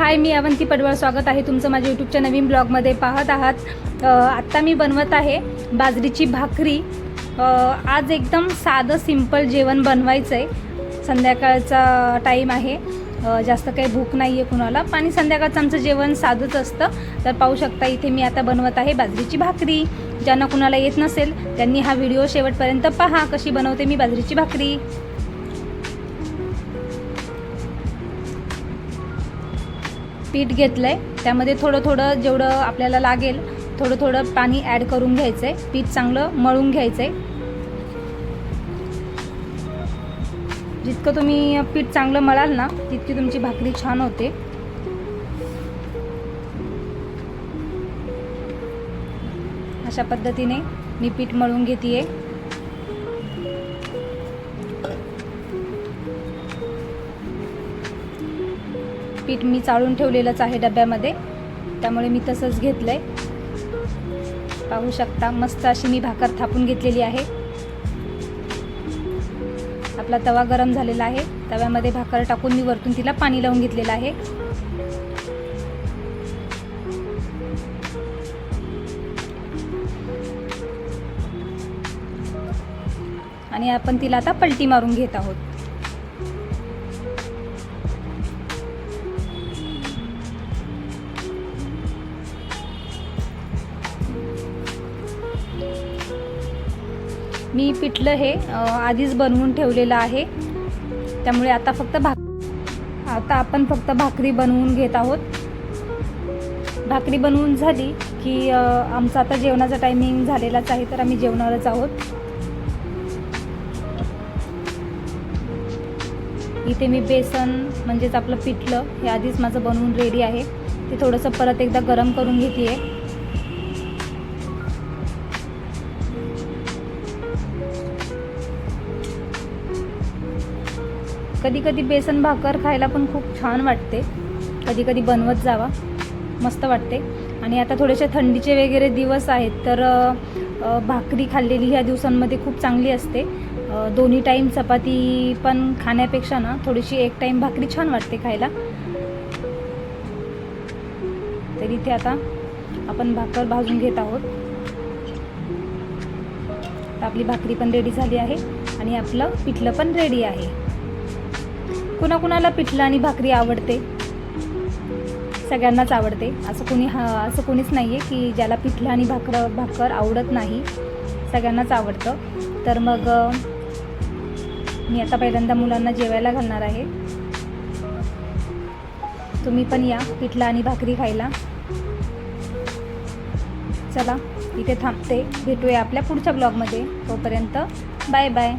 हाय मी अवंती पडवळ. स्वागत आहे तुमचं माझ्या यूट्यूबच्या नवीन ब्लॉगमध्ये. पाहत आहात आत्ता मी बनवत आहे बाजरीची भाकरी. आज एकदम साधं सिंपल जेवण बनवायचं आहे संध्याकाळचा टाईम आहे. जास्त काही भूक नाही आहे कुणाला आणि संध्याकाळचं आमचं जेवण साधंच असतं. तर पाहू शकता इथे मी आता बनवत आहे बाजरीची भाकरी. ज्यांना कुणाला येत नसेल त्यांनी हा व्हिडिओ शेवटपर्यंत पहा कशी बनवते मी बाजरीची भाकरी. पीठ घेतलं आहे त्यामध्ये थोडं थोडं जेवढं आपल्याला लागेल थोडं थोडं पाणी ॲड करून घ्यायचं आहे पीठ चांगलं मळून घ्यायचं आहे जितकं तुम्ही पीठ चांगलं मळाल ना तितकी तुमची भाकरी छान होते. अशा पद्धतीने मी पीठ मळून घेते पीठ मी चाळून ठेवलेलंच आहे डब्यामध्ये. त्यामुळे मी तसंच घेतलं आहे पाहू शकता मस्त अशी मी भाकर थापून घेतलेली आहे. आपला तवा गरम झालेला आहे. तव्यामध्ये भाकर टाकून मी वरतून तिला पाणी लावून घेतलेलं आहे. आणि आपण तिला आता पलटी मारून घेत आहोत. मी पिठलं हे आधीच बनवून ठेवलेलं आहे. त्यामुळे आता फक्त भाक आता आपण फक्त भाकरी बनवून घेत आहोत. भाकरी बनवून झाली की आमचं आमचा आता जेवणाचा टायमिंग झालेलाच आहे तर आम्ही जेवणारच आहोत. इथे मी बेसन म्हणजेच आपलं पिठलं हे आधीच माझं बनवून रेडी आहे. ते थोडंसं परत एकदा गरम करून घेते आहे कधी कधी बेसन भाकर खायला पण खूप छान वाटते. कधी कधी बनवत जावा. मस्त वाटते. आणि आता थोडेसे थंडीचे वगैरे दिवस आहेत तर भाकरी खाल्लेली ह्या दिवसांमध्ये खूप चांगली असते. दोन्ही टाईम चपाती पण खाण्यापेक्षा ना थोडीशी एक टाईम भाकरी छान वाटते खायला. तर इथे आता आपण भाकर भाजून घेत आहोत. तर आपली भाकरी पण रेडी झाली आहे आणि आपलं पिठलं पण रेडी आहे. कुणाकुणाला पिठलं आणि भाकरी आवडते? सगळ्यांनाच आवडते. असं कोणी हा असं कोणीच नाही आहे की ज्याला पिठलं आणि भाकर भाकर आवडत नाही. सगळ्यांनाच आवडतं. तर मग मी आता पहिल्यांदा मुलांना जेवायला घालणार आहे. तुम्ही पण या पिठलं आणि भाकरी खायला. चला इथे थांबते. भेटूया आपल्या पुढच्या ब्लॉगमध्ये. तोपर्यंत बाय बाय.